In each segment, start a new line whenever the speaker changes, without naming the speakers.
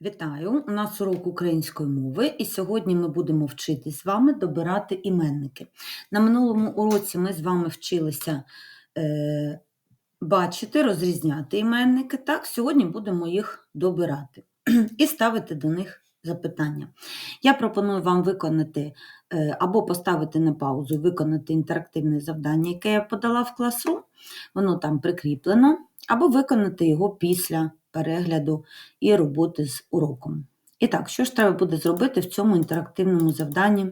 Вітаю! У нас урок української мови, і сьогодні ми будемо вчити з вами добирати іменники. На минулому уроці ми з вами вчилися е, бачити, розрізняти іменники. Так, сьогодні будемо їх добирати і ставити до них запитання. Я пропоную вам виконати е, або поставити на паузу, виконати інтерактивне завдання, яке я подала в класрум, воно там прикріплено, або виконати його після перегляду і роботи з уроком. І так, що ж треба буде зробити в цьому інтерактивному завданні?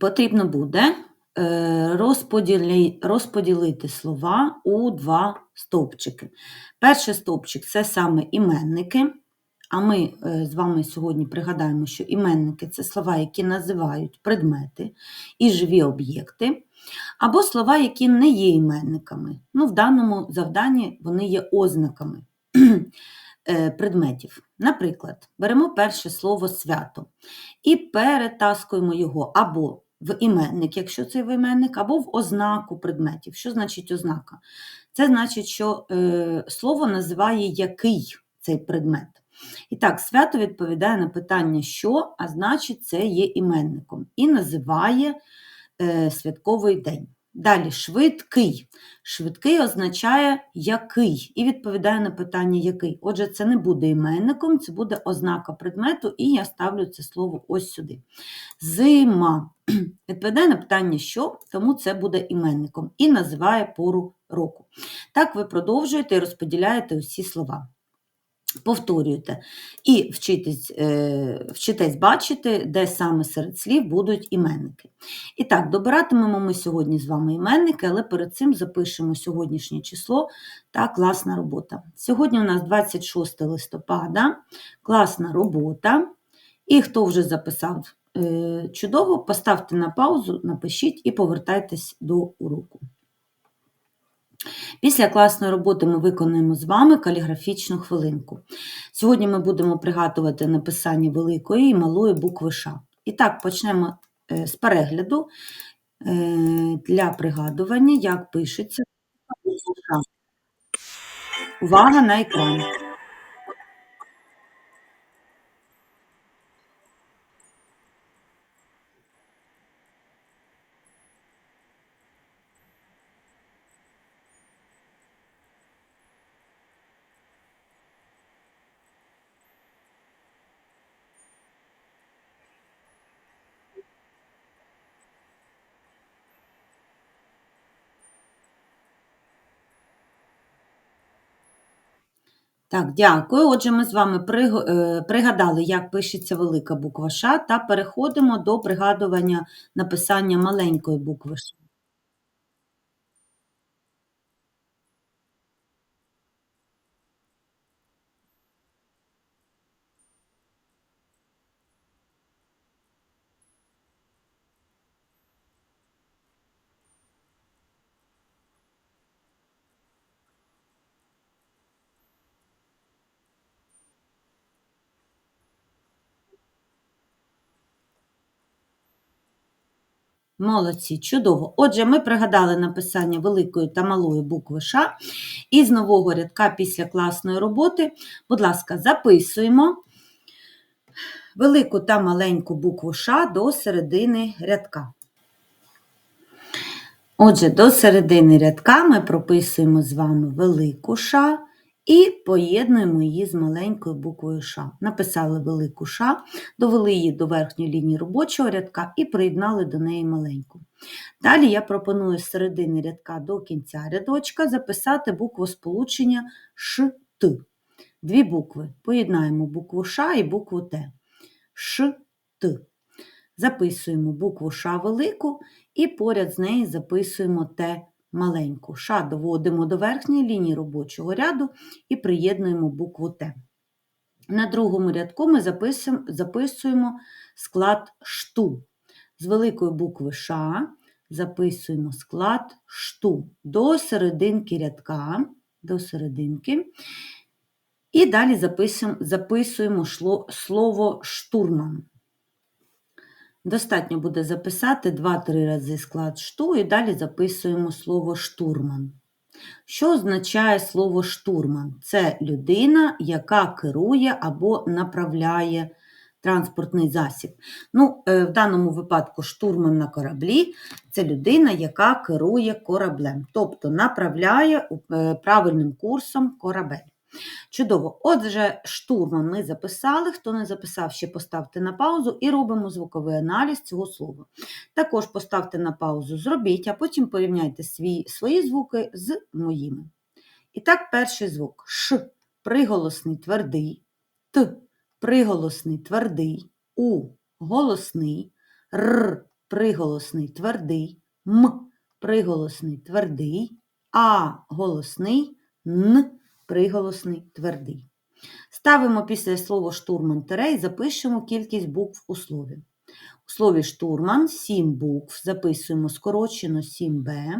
Потрібно буде е, розподіли, розподілити слова у два стовпчики. Перший стовпчик це саме іменники. А ми е, з вами сьогодні пригадаємо, що іменники це слова, які називають предмети і живі об'єкти, або слова, які не є іменниками. Ну, В даному завданні вони є ознаками е, предметів. Наприклад, беремо перше слово свято і перетаскуємо його або в іменник, якщо це в іменник, або в ознаку предметів. Що значить ознака? Це значить, що е, слово називає який цей предмет. І так, свято відповідає на питання, що, а значить, це є іменником, і називає е, святковий день. Далі швидкий. Швидкий означає який, і відповідає на питання який. Отже, це не буде іменником, це буде ознака предмету, і я ставлю це слово ось сюди. Зима. Відповідає на питання, що, тому це буде іменником і називає пору року. Так ви продовжуєте і розподіляєте усі слова повторюєте. І вчитесь, е, вчитесь бачити, де саме серед слів будуть іменники. І так, добиратимемо ми сьогодні з вами іменники, але перед цим запишемо сьогоднішнє число та класна робота. Сьогодні у нас 26 листопада, класна робота. І хто вже записав е, чудово, поставте на паузу, напишіть і повертайтесь до уроку. Після класної роботи ми виконуємо з вами каліграфічну хвилинку. Сьогодні ми будемо пригадувати написання великої і малої букви Ш. І так, почнемо е, з перегляду е, для пригадування, як пишеться. Увага на екран. Так, дякую. Отже, ми з вами е, пригадали, як пишеться велика буква Ш, та переходимо до пригадування написання маленької букви Ш. Молодці, чудово. Отже, ми пригадали написання великої та малої букви Ш. І з нового рядка після класної роботи, будь ласка, записуємо велику та маленьку букву Ш до середини рядка. Отже, до середини рядка ми прописуємо з вами велику Ш і поєднуємо її з маленькою буквою Ш. Написали велику Ш, довели її до верхньої лінії робочого рядка і приєднали до неї маленьку. Далі я пропоную з середини рядка до кінця рядочка записати букву сполучення Ш, Т. Дві букви. Поєднаємо букву Ш і букву Т. Ш, Т. Записуємо букву Ш велику і поряд з нею записуємо Т маленьку. Ша доводимо до верхньої лінії робочого ряду і приєднуємо букву Т. На другому рядку ми записуємо, склад шту. З великої букви Ш записуємо склад шту до серединки рядка, до серединки. І далі записуємо слово штурман. Достатньо буде записати 2-3 рази склад шту і далі записуємо слово штурман. Що означає слово штурман? Це людина, яка керує або направляє транспортний засіб. Ну, е, в даному випадку штурман на кораблі це людина, яка керує кораблем, тобто направляє е, правильним курсом корабель. Чудово. Отже, штурман ми записали. Хто не записав, ще поставте на паузу і робимо звуковий аналіз цього слова. Також поставте на паузу, зробіть, а потім порівняйте свої, свої звуки з моїми. І так, перший звук Ш. Приголосний твердий, Т. Приголосний твердий, У. Голосний, Р. Приголосний твердий, М. Приголосний твердий, А. Голосний, Н приголосний твердий. Ставимо після слова штурман тире і запишемо кількість букв у слові. У слові штурман 7 букв, записуємо скорочено 7b,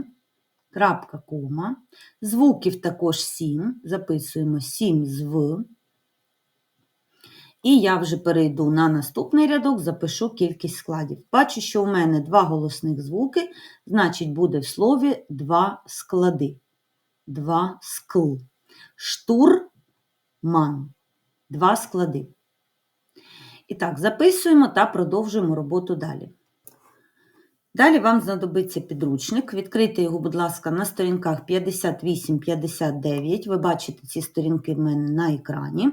крапка кома. Звуків також 7, записуємо 7 з В. І я вже перейду на наступний рядок, запишу кількість складів. Бачу, що у мене два голосних звуки, значить, буде в слові два склади. Два скл. Штурман. Два склади. І так, записуємо та продовжуємо роботу далі. Далі вам знадобиться підручник. Відкрийте його, будь ласка, на сторінках 58-59. Ви бачите ці сторінки в мене на екрані.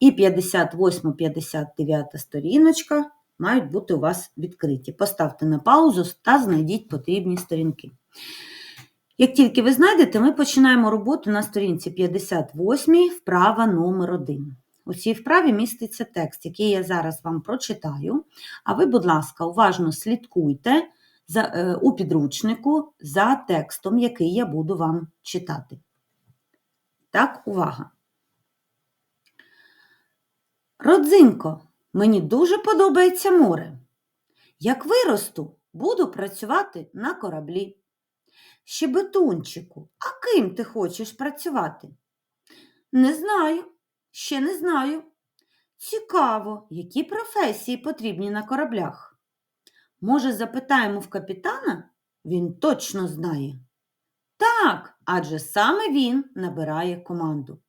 І 58-59 сторіночка мають бути у вас відкриті. Поставте на паузу та знайдіть потрібні сторінки. Як тільки ви знайдете, ми починаємо роботу на сторінці 58, вправа номер 1. У цій вправі міститься текст, який я зараз вам прочитаю. А ви, будь ласка, уважно слідкуйте за, е, у підручнику за текстом, який я буду вам читати. Так, увага. Родзинко, мені дуже подобається море. Як виросту, буду працювати на кораблі. Щебетунчику, а ким ти хочеш працювати? Не знаю, ще не знаю. Цікаво, які професії потрібні на кораблях. Може, запитаємо в капітана? Він точно знає. Так, адже саме він набирає команду.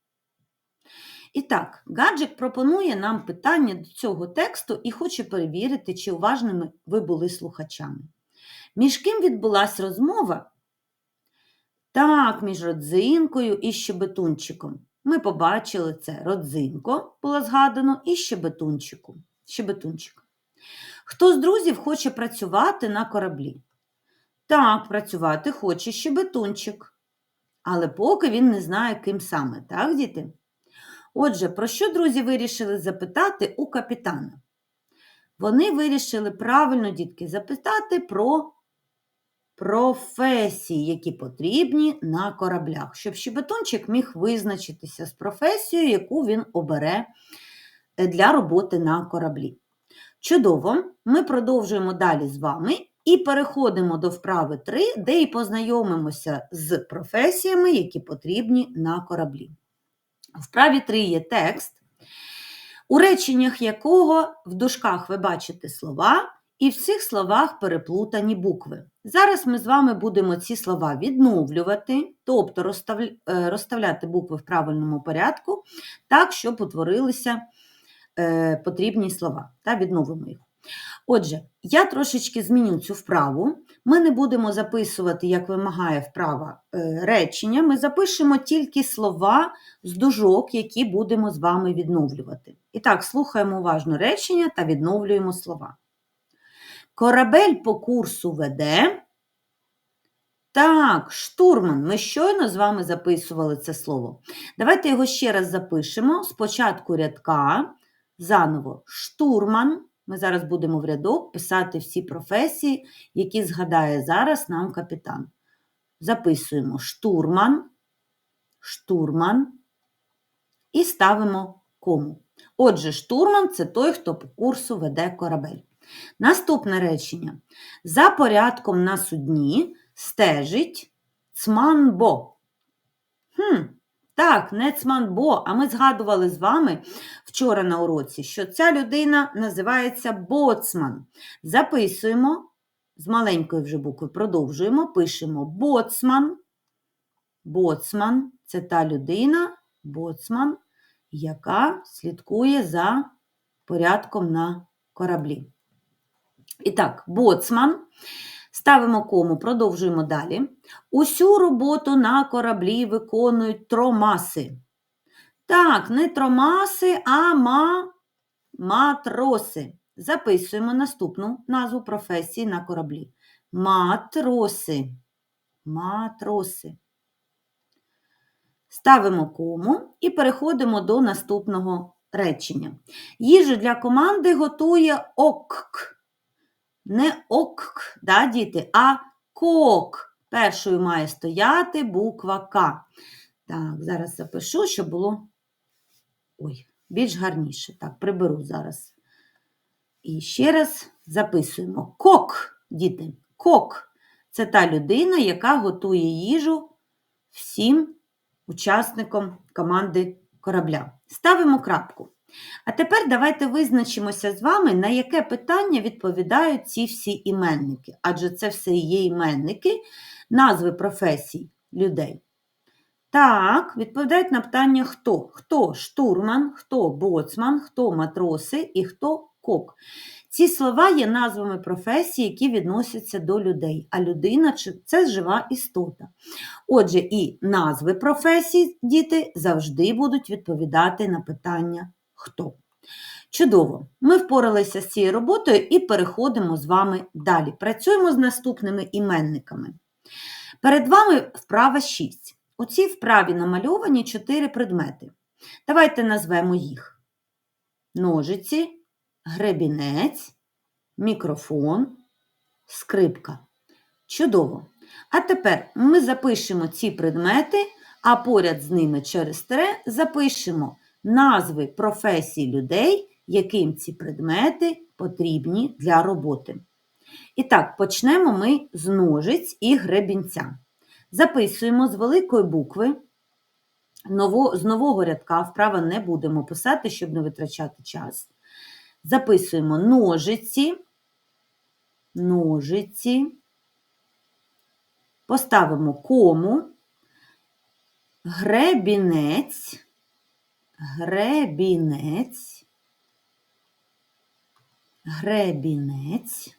І так, гаджик пропонує нам питання до цього тексту і хоче перевірити, чи уважними ви були слухачами. Між ким відбулася розмова? Так, між родзинкою і щебетунчиком. Ми побачили це. Родзинко було згадано і щебетунчику. щебетунчик. Хто з друзів хоче працювати на кораблі? Так, працювати хоче щебетунчик. Але поки він не знає, ким саме, так, діти? Отже, про що друзі вирішили запитати у капітана? Вони вирішили правильно, дітки, запитати про професії, які потрібні на кораблях, щоб щебетунчик міг визначитися з професією, яку він обере е, для роботи на кораблі. Чудово, ми продовжуємо далі з вами і переходимо до вправи 3, де і познайомимося з професіями, які потрібні на кораблі. Вправі 3 є текст, у реченнях якого в дужках ви бачите слова, і в цих словах переплутані букви. Зараз ми з вами будемо ці слова відновлювати, тобто е, розставляти букви в правильному порядку, так, щоб утворилися е, потрібні слова та відновимо їх. Отже, я трошечки зміню цю вправу. Ми не будемо записувати, як вимагає вправа е, речення, ми запишемо тільки слова з дужок, які будемо з вами відновлювати. І так, слухаємо уважно речення та відновлюємо слова. Корабель по курсу веде. Так, штурман. Ми щойно з вами записували це слово. Давайте його ще раз запишемо. Спочатку рядка, заново штурман. Ми зараз будемо в рядок писати всі професії, які згадає зараз нам капітан. Записуємо штурман, штурман і ставимо кому. Отже, штурман це той, хто по курсу веде корабель. Наступне речення. За порядком на судні стежить цманбо. Хм, Так, не цманбо, а ми згадували з вами вчора на уроці, що ця людина називається боцман. Записуємо з маленької вже букви продовжуємо, пишемо боцман. боцман це та людина, боцман, яка слідкує за порядком на кораблі. І так, боцман. Ставимо кому, продовжуємо далі. Усю роботу на кораблі виконують тромаси. Так, не тромаси, а ма... матроси. Записуємо наступну назву професії на кораблі. Матроси. Матроси. Ставимо кому і переходимо до наступного речення. Їжу для команди готує ОКК. Не ОКК, да, діти, а КОК. Першою має стояти буква К. Так, зараз запишу, щоб було ой, більш гарніше. Так, приберу зараз. І ще раз записуємо. Кок, діти, кок. Це та людина, яка готує їжу всім учасникам команди корабля. Ставимо крапку. А тепер давайте визначимося з вами, на яке питання відповідають ці всі іменники. Адже це все є іменники, назви професій людей. Так, відповідають на питання хто? Хто штурман, хто боцман, хто матроси і хто кок. Ці слова є назвами професій, які відносяться до людей, а людина це жива істота. Отже, і назви професій, діти, завжди будуть відповідати на питання хто. Чудово! Ми впоралися з цією роботою і переходимо з вами далі. Працюємо з наступними іменниками. Перед вами вправа 6. У цій вправі намальовані 4 предмети. Давайте назвемо їх: ножиці, гребінець, мікрофон, скрипка. Чудово! А тепер ми запишемо ці предмети, а поряд з ними через тире запишемо назви професій людей, яким ці предмети потрібні для роботи. І так, почнемо ми з ножиць і гребінця. Записуємо з великої букви. З нового рядка вправо не будемо писати, щоб не витрачати час. Записуємо ножиці, ножиці, поставимо кому, гребінець, гребінець, гребінець.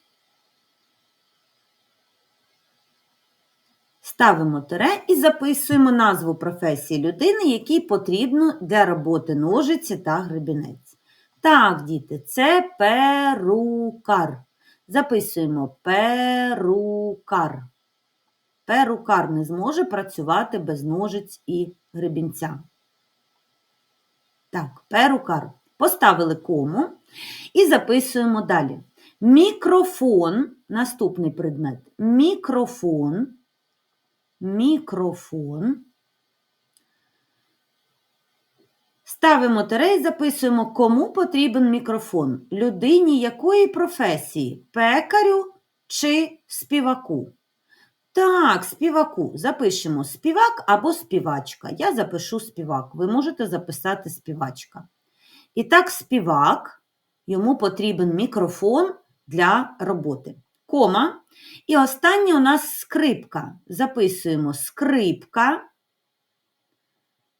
Ставимо тире і записуємо назву професії людини, якій потрібно для роботи ножиці та гребінець. Так, діти, це перукар. Записуємо перукар. Перукар не зможе працювати без ножиць і гребінця. Так, перукар. Поставили кому і записуємо далі. Мікрофон, наступний предмет. Мікрофон. Мікрофон. Ставимо тире і записуємо, кому потрібен мікрофон. Людині якої професії? Пекарю чи співаку? Так, співаку. Запишемо співак або співачка. Я запишу співак. Ви можете записати співачка. І так, співак, йому потрібен мікрофон для роботи. Кома. І останнє у нас скрипка. Записуємо скрипка,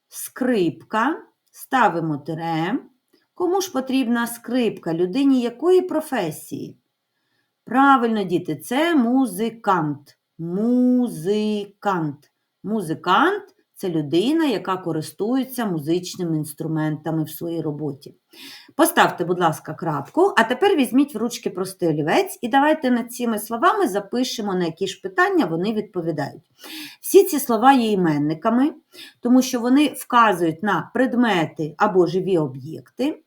скрипка, ставимо тире. Кому ж потрібна скрипка? Людині якої професії? Правильно, діти, це музикант. Музикант. Музикант це людина, яка користується музичними інструментами в своїй роботі. Поставте, будь ласка, крапку, а тепер візьміть в ручки простий олівець і давайте над цими словами запишемо, на які ж питання вони відповідають. Всі ці слова є іменниками, тому що вони вказують на предмети або живі об'єкти.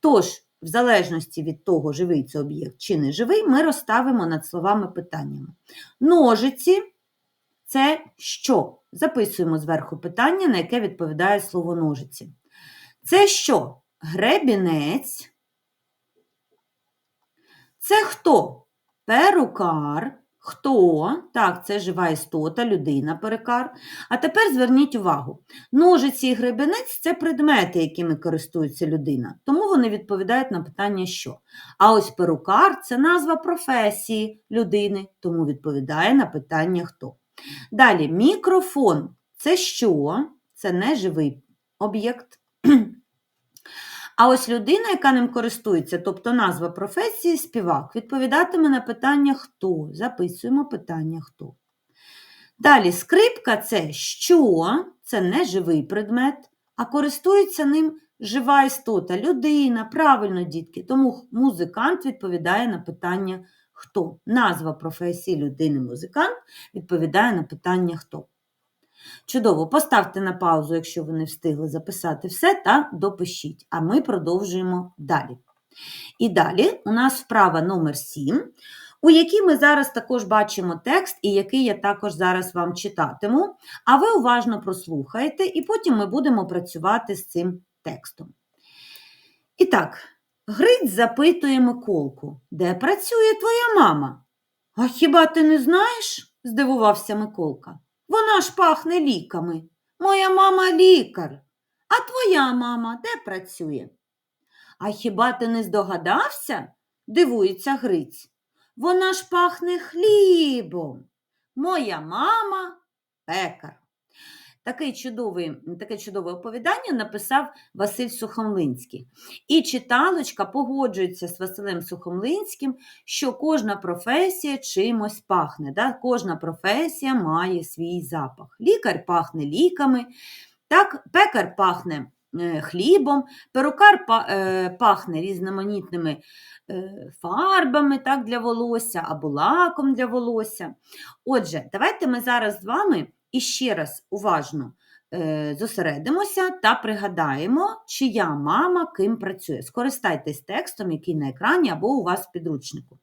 Тож, в залежності від того, живий це об'єкт чи не живий, ми розставимо над словами питаннями. Ножиці це що? Записуємо зверху питання, на яке відповідає слово ножиці. Це що? Гребінець. Це хто? Перукар. Хто? Так, це жива істота, людина, перекар. А тепер зверніть увагу: ножиці і гребенець це предмети, якими користується людина, тому вони відповідають на питання що. А ось перукар це назва професії людини, тому відповідає на питання хто. Далі мікрофон це що? Це неживий об'єкт. А ось людина, яка ним користується, тобто назва професії співак, відповідатиме на питання хто. Записуємо питання хто. Далі скрипка це що, це не живий предмет, а користується ним жива істота, людина, правильно, дітки. Тому музикант відповідає на питання хто. Назва професії людини музикант відповідає на питання хто. Чудово, поставте на паузу, якщо ви не встигли записати все, та допишіть. А ми продовжуємо далі. І далі у нас вправа номер 7, у якій ми зараз також бачимо текст, і який я також зараз вам читатиму. А ви уважно прослухаєте, і потім ми будемо працювати з цим текстом. І так, Гриць запитує Миколку, де працює твоя мама? А хіба ти не знаєш? здивувався Миколка. Вона ж пахне ліками. Моя мама лікар. А твоя мама де працює? А хіба ти не здогадався? дивується Гриць. Вона ж пахне хлібом. Моя мама пекар. Такий чудовий, таке чудове оповідання написав Василь Сухомлинський. І читалочка погоджується з Василем Сухомлинським, що кожна професія чимось пахне. Да? Кожна професія має свій запах. Лікар пахне ліками, так, пекар пахне е, хлібом, перукар е, пахне різноманітними е, фарбами так, для волосся або лаком для волосся. Отже, давайте ми зараз з вами іще раз уважно е, зосередимося та пригадаємо, чия мама ким працює. Скористайтесь текстом, який на екрані або у вас в підручнику.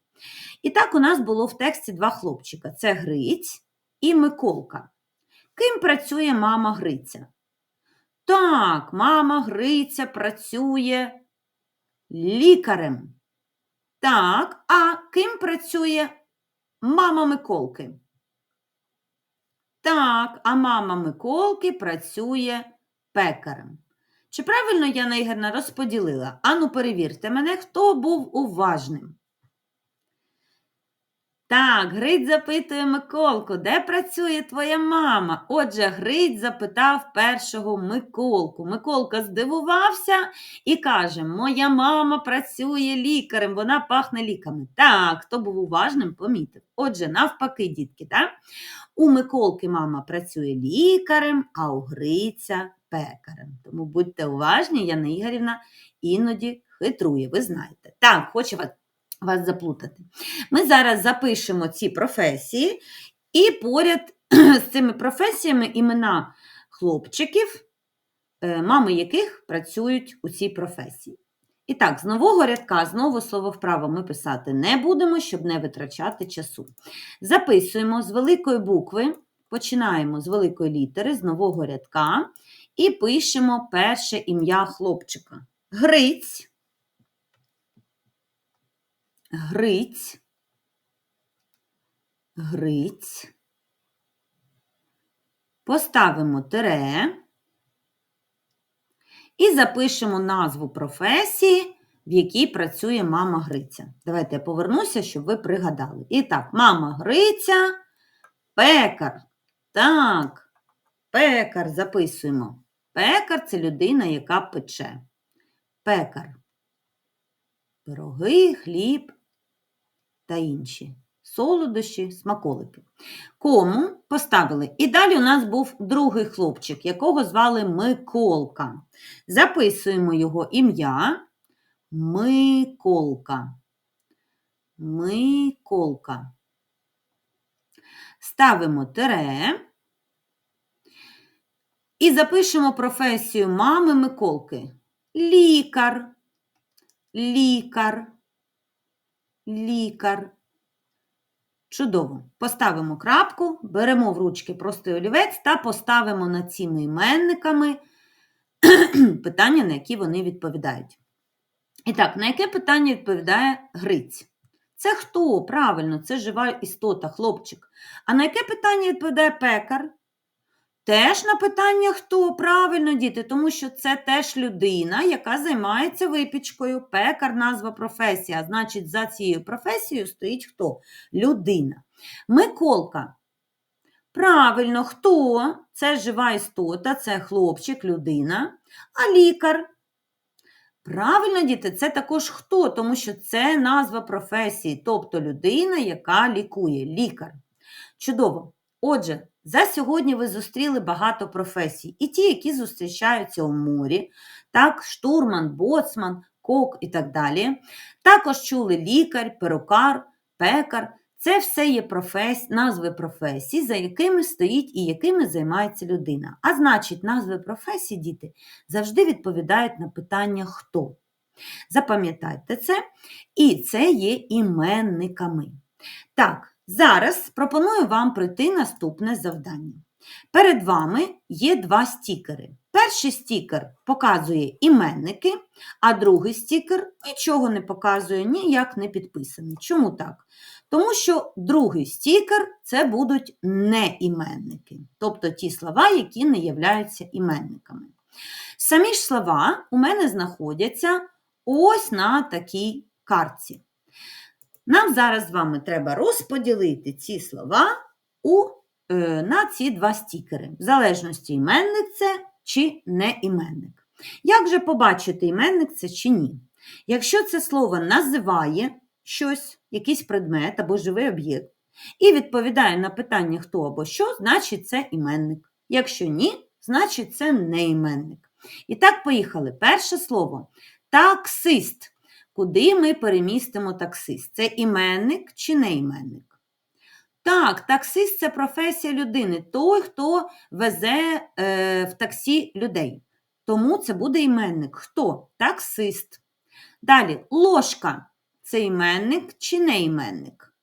І так, у нас було в тексті два хлопчика: це Гриць і Миколка. Ким працює мама Гриця? Так, мама Гриця працює лікарем. Так, а ким працює мама Миколки? Так, а мама Миколки працює пекарем. Чи правильно я Ігорна розподілила? Ану, перевірте мене, хто був уважним. Так, Гриць запитує Миколку, де працює твоя мама? Отже, Гриць запитав першого Миколку. Миколка здивувався і каже: Моя мама працює лікарем, вона пахне ліками. Так, хто був уважним, помітив. Отже, навпаки, дітки, так? У Миколки мама працює лікарем, а у Гриця пекарем. Тому будьте уважні, Яна Ігорівна іноді хитрує, ви знаєте. Так, хочу вас, вас заплутати. Ми зараз запишемо ці професії, і поряд з цими професіями імена хлопчиків, е, мами яких працюють у цій професії. І так, з нового рядка, знову слово вправо ми писати не будемо, щоб не витрачати часу. Записуємо з великої букви, починаємо з великої літери, з нового рядка, і пишемо перше ім'я хлопчика. Гриць. Гриць. Гриць. Поставимо тире і запишемо назву професії, в якій працює мама Гриця. Давайте я повернуся, щоб ви пригадали. І так, мама Гриця, пекар. Так, пекар записуємо. Пекар це людина, яка пече. Пекар. Пироги, хліб та інші. Солодощі, смаколики. Кому поставили? І далі у нас був другий хлопчик, якого звали Миколка. Записуємо його ім'я. Миколка. Миколка. Ставимо тире. І запишемо професію мами Миколки. Лікар. Лікар. Лікар. Чудово. Поставимо крапку, беремо в ручки простий олівець та поставимо над цими іменниками питання, на які вони відповідають. І так, на яке питання відповідає Гриць? Це хто? Правильно, це жива істота, хлопчик. А на яке питання відповідає пекар? Теж на питання хто? Правильно, діти, тому що це теж людина, яка займається випічкою. Пекар назва професія. Значить, за цією професією стоїть хто? Людина. Миколка. Правильно, хто? Це жива істота, це хлопчик, людина, а лікар. Правильно, діти, це також хто, тому що це назва професії, тобто людина, яка лікує, лікар. Чудово. Отже, за сьогодні ви зустріли багато професій, і ті, які зустрічаються у морі, так, штурман, боцман, кок і так далі. Також чули лікар, перукар, пекар. Це все є профес... назви професій, за якими стоїть і якими займається людина. А значить, назви професій, діти, завжди відповідають на питання хто. Запам'ятайте це, і це є іменниками. Так, зараз пропоную вам пройти наступне завдання. Перед вами є два стікери. Перший стікер показує іменники, а другий стікер нічого не показує, ніяк не підписаний. Чому так? Тому що другий стікер це будуть неіменники, тобто ті слова, які не являються іменниками. Самі ж слова у мене знаходяться ось на такій картці. Нам зараз з вами треба розподілити ці слова у, е, на ці два стікери, в залежності іменник це чи не іменник. Як же побачити, іменник це чи ні? Якщо це слово називає щось, якийсь предмет або живий об'єкт, і відповідає на питання хто або що, значить це іменник. Якщо ні, значить це не іменник. І так, поїхали. Перше слово таксист. Куди ми перемістимо таксист? Це іменник чи не іменник? Так, таксист це професія людини, той, хто везе е, в таксі людей. Тому це буде іменник. Хто? Таксист. Далі ложка це іменник чи не іменник?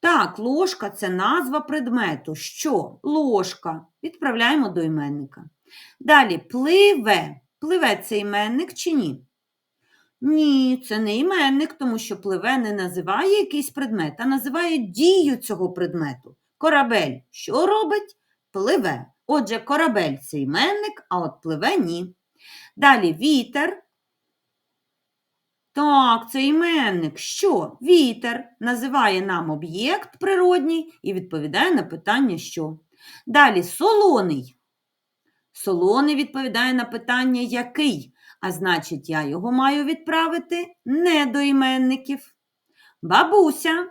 Так, ложка це назва предмету. Що? Ложка. Відправляємо до іменника. Далі пливе. Пливе це іменник чи ні? Ні, це не іменник, тому що пливе не називає якийсь предмет, а називає дію цього предмету. Корабель що робить? Пливе. Отже, корабель це іменник, а от пливе ні. Далі вітер. Так, це іменник. Що? Вітер називає нам об'єкт природній і відповідає на питання що. Далі солоний. Солоний відповідає на питання який, а значить, я його маю відправити не до іменників. Бабуся.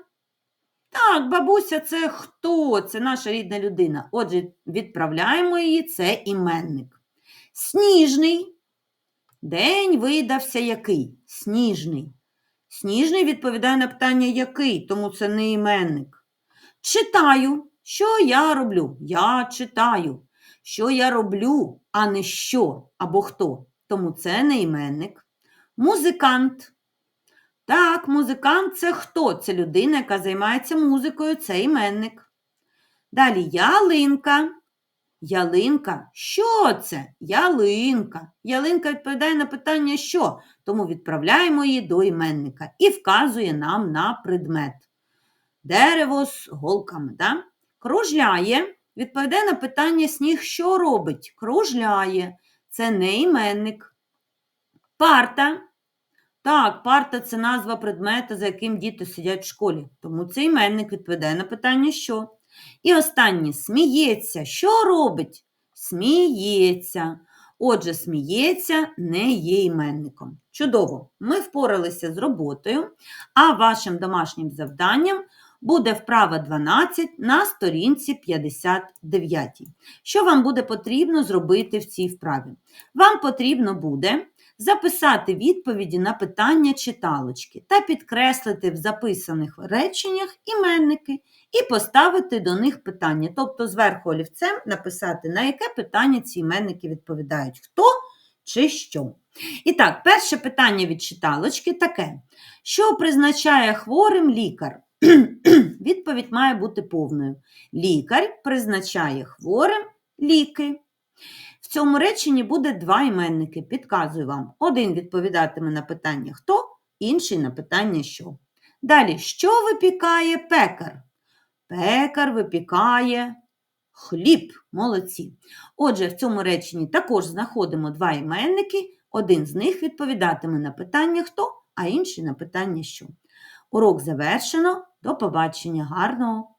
Так, бабуся це хто? Це наша рідна людина. Отже, відправляємо її, це іменник. Сніжний. День видався який? Сніжний. Сніжний відповідає на питання який, тому це не іменник. Читаю. Що я роблю? Я читаю. Що я роблю, а не що або хто. Тому це не іменник. Музикант. Так, музикант це хто? Це людина, яка займається музикою, це іменник. Далі ялинка. Ялинка. Що це? Ялинка. Ялинка відповідає на питання що, тому відправляємо її до іменника і вказує нам на предмет. Дерево з голками. Да? Кружляє. Відповідає на питання сніг, що робить? Кружляє. Це не іменник. Парта. Так, парта це назва предмета, за яким діти сидять в школі. Тому це іменник відповідає на питання що. І останнє сміється. Що робить? Сміється. Отже, сміється не є іменником. Чудово! Ми впоралися з роботою, а вашим домашнім завданням буде вправа 12 на сторінці 59. Що вам буде потрібно зробити в цій вправі? Вам потрібно буде записати відповіді на питання читалочки та підкреслити в записаних реченнях іменники і поставити до них питання. Тобто зверху олівцем написати, на яке питання ці іменники відповідають, хто чи що. І так, перше питання від читалочки таке: що призначає хворим лікар? Відповідь має бути повною. Лікар призначає хворим ліки. В цьому реченні буде два іменники. Підказую вам. Один відповідатиме на питання хто, інший на питання що. Далі, що випікає пекар? Пекар випікає хліб. Молодці. Отже, в цьому реченні також знаходимо два іменники. Один з них відповідатиме на питання хто, а інший на питання що. Урок завершено. До побачення. Гарного